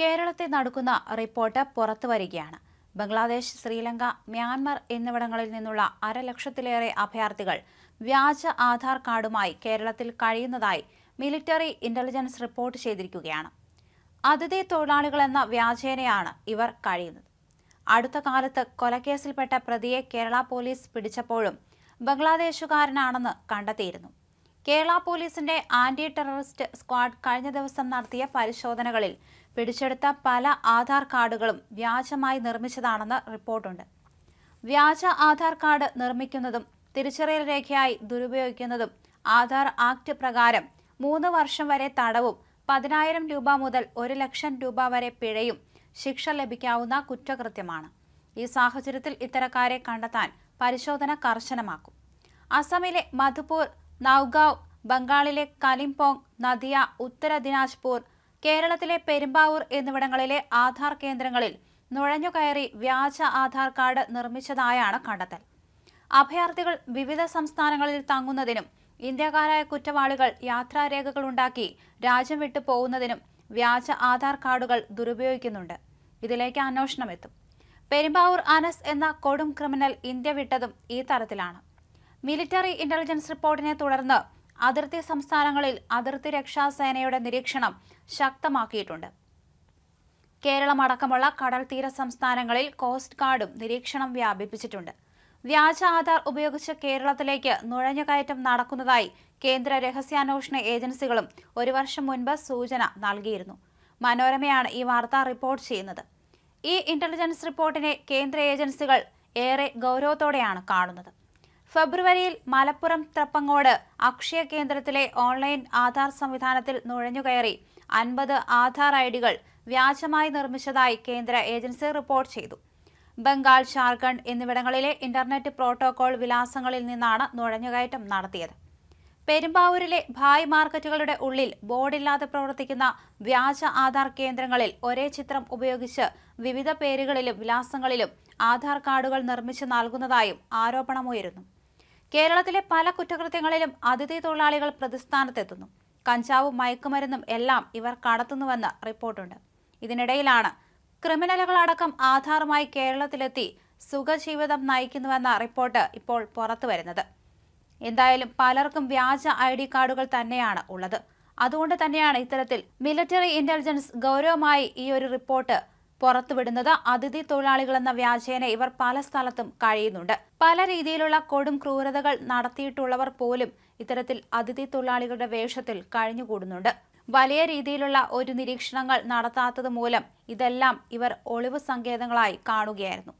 കേരളത്തെ നടക്കുന്ന റിപ്പോർട്ട് പുറത്തു വരികയാണ് ബംഗ്ലാദേശ് ശ്രീലങ്ക മ്യാൻമർ എന്നിവിടങ്ങളിൽ നിന്നുള്ള അരലക്ഷത്തിലേറെ അഭയാർത്ഥികൾ വ്യാജ ആധാർ കാർഡുമായി കേരളത്തിൽ കഴിയുന്നതായി മിലിറ്ററി ഇന്റലിജൻസ് റിപ്പോർട്ട് ചെയ്തിരിക്കുകയാണ്. അതിഥി തൊഴിലാളികൾ എന്ന വ്യാജേനയാണ് ഇവർ കഴിയുന്നത്. അടുത്ത കാലത്ത് കൊലക്കേസിൽപ്പെട്ട പ്രതിയെ കേരള പോലീസ് പിടിച്ചപ്പോഴും ബംഗ്ലാദേശുകാരനാണെന്ന് കണ്ടെത്തിയിരുന്നു. കേരള പോലീസിന്റെ ആന്റി ടെററിസ്റ്റ് സ്ക്വാഡ് കഴിഞ്ഞ ദിവസം നടത്തിയ പരിശോധനകളിൽ പിടിച്ചെടുത്ത പല ആധാർ കാർഡുകളും വ്യാജമായി നിർമ്മിച്ചതാണെന്ന് റിപ്പോർട്ടുണ്ട്. വ്യാജ ആധാർ കാർഡ് നിർമ്മിക്കുന്നതും തിരിച്ചറിയൽ രേഖയായി ദുരുപയോഗിക്കുന്നതും ആധാർ ആക്ട് പ്രകാരം മൂന്ന് വർഷം വരെ തടവും പതിനായിരം രൂപ മുതൽ ഒരു ലക്ഷം രൂപ വരെ പിഴയും ശിക്ഷ ലഭിക്കാവുന്ന കുറ്റകൃത്യമാണ്. ഈ സാഹചര്യത്തിൽ ഇത്തരക്കാരെ കണ്ടെത്താൻ പരിശോധന കർശനമാക്കും. അസമിലെ മധുപൂർ നൌഗാവ് ബംഗാളിലെ കലിംപോങ് നദിയ ഉത്തര ദിനാജ്പൂർ കേരളത്തിലെ പെരുമ്പാവൂർ എന്നിവിടങ്ങളിലെ ആധാർ കേന്ദ്രങ്ങളിൽ നുഴഞ്ഞുകയറി വ്യാജ ആധാർ കാർഡ് നിർമ്മിച്ചതായാണ് കണ്ടെത്തൽ. അഭയാർത്ഥികൾ വിവിധ സംസ്ഥാനങ്ങളിൽ തങ്ങുന്നതിനും ഇന്ത്യക്കാരായ കുറ്റവാളികൾ യാത്രാരേഖകൾ ഉണ്ടാക്കി രാജ്യം വിട്ടു പോകുന്നതിനും വ്യാജ ആധാർ കാർഡുകൾ ദുരുപയോഗിക്കുന്നുണ്ട്. ഇതിലേക്ക് അന്വേഷണം എത്തും. പെരുമ്പാവൂർ അനസ് എന്ന കൊടും ക്രിമിനൽ ഇന്ത്യ വിട്ടതും ഈ തരത്തിലാണ്. മിലിറ്ററി ഇന്റലിജൻസ് റിപ്പോർട്ടിനെ തുടർന്ന് അതിർത്തി സംസ്ഥാനങ്ങളിൽ അതിർത്തി രക്ഷാസേനയുടെ നിരീക്ഷണം ശക്തമാക്കിയിട്ടുണ്ട്. കേരളമടക്കമുള്ള കടൽ തീര സംസ്ഥാനങ്ങളിൽ കോസ്റ്റ് ഗാർഡും നിരീക്ഷണം വ്യാപിപ്പിച്ചിട്ടുണ്ട്. വ്യാജ ആധാർ ഉപയോഗിച്ച് കേരളത്തിലേക്ക് നുഴഞ്ഞുകയറ്റം നടക്കുന്നതായി കേന്ദ്ര രഹസ്യാന്വേഷണ ഏജൻസികളും ഒരു വർഷം മുൻപ് സൂചന നൽകിയിരുന്നു. മനോരമയാണ് ഈ വാർത്ത റിപ്പോർട്ട് ചെയ്യുന്നത്. ഈ ഇന്റലിജൻസ് റിപ്പോർട്ടിനെ കേന്ദ്ര ഏജൻസികൾ ഏറെ ഗൗരവത്തോടെയാണ് കാണുന്നത്. ഫെബ്രുവരിയിൽ മലപ്പുറം ത്രപ്പങ്ങോട് അക്ഷയ കേന്ദ്രത്തിലെ ഓൺലൈൻ ആധാർ സംവിധാനത്തിൽ നുഴഞ്ഞുകയറി അൻപത് ആധാർ ഐഡികൾ ഡികൾ വ്യാജമായി നിർമ്മിച്ചതായി കേന്ദ്ര ഏജൻസി റിപ്പോർട്ട് ചെയ്തു. ബംഗാൾ ജാർഖണ്ഡ് എന്നിവിടങ്ങളിലെ ഇന്റർനെറ്റ് പ്രോട്ടോകോൾ വിലാസങ്ങളിൽ നിന്നാണ് നുഴഞ്ഞുകയറ്റം നടത്തിയത്. പെരുമ്പാവൂരിലെ ഭായ് മാർക്കറ്റുകളുടെ ഉള്ളിൽ ബോർഡില്ലാതെ പ്രവർത്തിക്കുന്ന വ്യാജ ആധാർ കേന്ദ്രങ്ങളിൽ ഒരേ ചിത്രം ഉപയോഗിച്ച് വിവിധ പേരുകളിലും വിലാസങ്ങളിലും ആധാർ കാർഡുകൾ നിർമ്മിച്ച് നൽകുന്നതായും ആരോപണമുയരുന്നു. കേരളത്തിലെ പല കുറ്റകൃത്യങ്ങളിലും അതിഥി തൊഴിലാളികൾ പ്രതിസ്ഥാനത്തെത്തുന്നു. കഞ്ചാവും മയക്കുമരുന്നും എല്ലാം ഇവർ കടത്തുന്നുവെന്ന് റിപ്പോർട്ടുണ്ട്. ഇതിനിടയിലാണ് ക്രിമിനലുകളടക്കം ആധാറുമായി കേരളത്തിലെത്തി സുഖജീവിതം നയിക്കുന്നുവെന്ന റിപ്പോർട്ട് ഇപ്പോൾ പുറത്തു വരുന്നത്. എന്തായാലും പലർക്കും വ്യാജ ഐ ഡി കാർഡുകൾ തന്നെയാണ് ഉള്ളത്. അതുകൊണ്ട് തന്നെയാണ് ഇത്തരത്തിൽ മിലിറ്ററി ഇന്റലിജൻസ് ഗൗരവമായി ഈ ഒരു റിപ്പോർട്ട് പുറത്തുവിടുന്നത് അതിഥി തൊഴിലാളികളെന്ന വ്യാജേന ഇവർ പല സ്ഥലത്തും കഴിയുന്നുണ്ട്. പല രീതിയിലുള്ള കൊടും ക്രൂരതകൾ നടത്തിയിട്ടുള്ളവർ പോലും ഇത്തരത്തിൽ അതിഥി തൊഴിലാളികളുടെ വേഷത്തിൽ കഴിഞ്ഞുകൂടുന്നുണ്ട്. വലിയ രീതിയിലുള്ള ഒരു നിരീക്ഷണങ്ങൾ നടത്താത്തത് മൂലം ഇതെല്ലാം ഇവർ ഒളിവ് സങ്കേതങ്ങളായി കാണുകയായിരുന്നു.